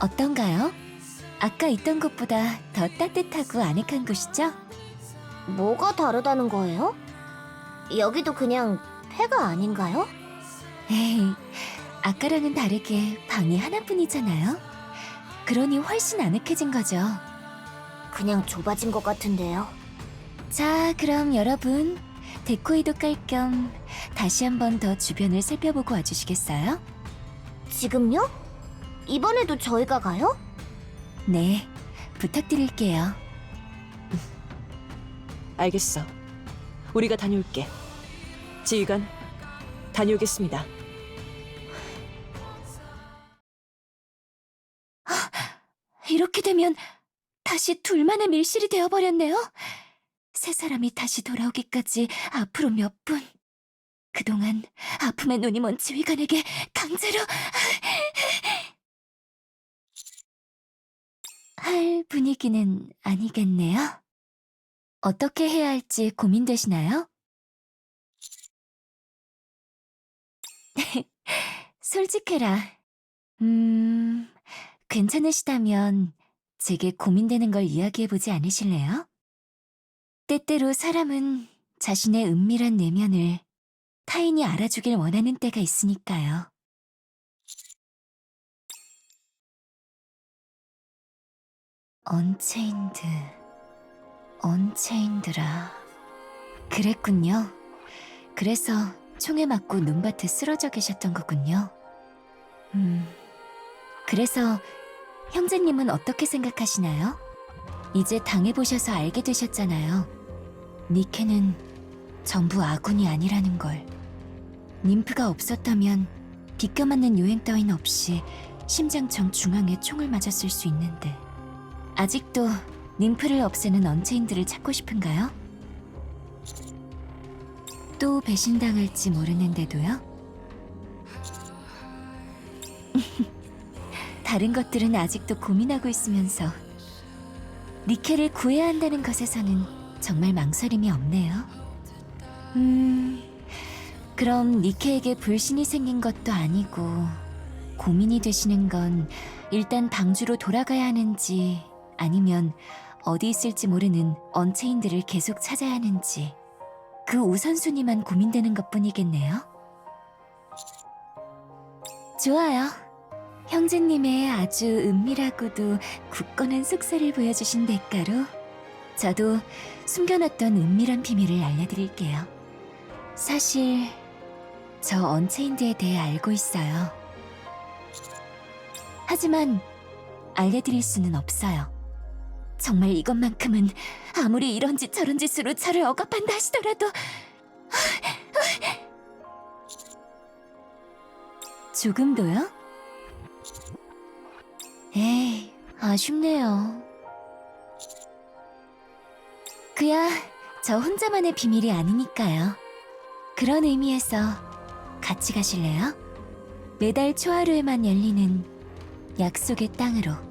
어떤가요? 아까 있던 곳보다 더 따뜻하고 아늑한 곳이죠? 뭐가 다르다는 거예요? 여기도 그냥 폐가 아닌가요? 에이, 아까랑은 다르게 방이 하나뿐이잖아요. 그러니 훨씬 아늑해진 거죠. 그냥 좁아진 것 같은데요. 자, 그럼 여러분 데코이도 깔 겸 다시 한번 더 주변을 살펴보고 와주시겠어요? 지금요? 이번에도 저희가 가요? 네, 부탁드릴게요. 알겠어. 우리가 다녀올게. 지휘관, 다녀오겠습니다. 이렇게 되면 다시 둘만의 밀실이 되어버렸네요. 세 사람이 다시 돌아오기까지 앞으로 몇 분. 그동안 아픔의 눈이 먼 지휘관에게 강제로 할 분위기는 아니겠네요. 어떻게 해야 할지 고민되시나요? 솔직해라. 음, 괜찮으시다면 제게 고민되는 걸 이야기해보지 않으실래요? 때때로 사람은 자신의 은밀한 내면을 타인이 알아주길 원하는 때가 있으니까요. 언체인드, 언체인드라. 그랬군요. 그래서 총에 맞고 눈밭에 쓰러져 계셨던 거군요. 음, 그래서 형제님은 어떻게 생각하시나요? 이제 당해보셔서 알게 되셨잖아요. 니케는 전부 아군이 아니라는 걸. 님프가 없었다면 비껴맞는 요행 따윈 없이 심장청 중앙에 총을 맞았을 수 있는데 아직도 님프를 없애는 언체인들을 찾고 싶은가요? 또 배신당할지 모르는데도요? 다른 것들은 아직도 고민하고 있으면서 니케를 구해야 한다는 것에서는 정말 망설임이 없네요. 음, 그럼 니케에게 불신이 생긴 것도 아니고 고민이 되시는 건 일단 방주로 돌아가야 하는지 아니면 어디 있을지 모르는 언체인들을 계속 찾아야 하는지 그 우선순위만 고민되는 것 뿐이겠네요. 좋아요. 형제님의 아주 은밀하고도 굳건한 속살을 보여주신 대가로 저도 숨겨놨던 은밀한 비밀을 알려드릴게요. 사실 저 언체인드에 대해 알고 있어요. 하지만 알려드릴 수는 없어요. 정말 이것만큼은 아무리 이런 짓 저런 짓으로 저를 억압한다 하시더라도 조금도요? 에이, 아쉽네요. 그야 저 혼자만의 비밀이 아니니까요. 그런 의미에서 같이 가실래요? 매달 초하루에만 열리는 약속의 땅으로.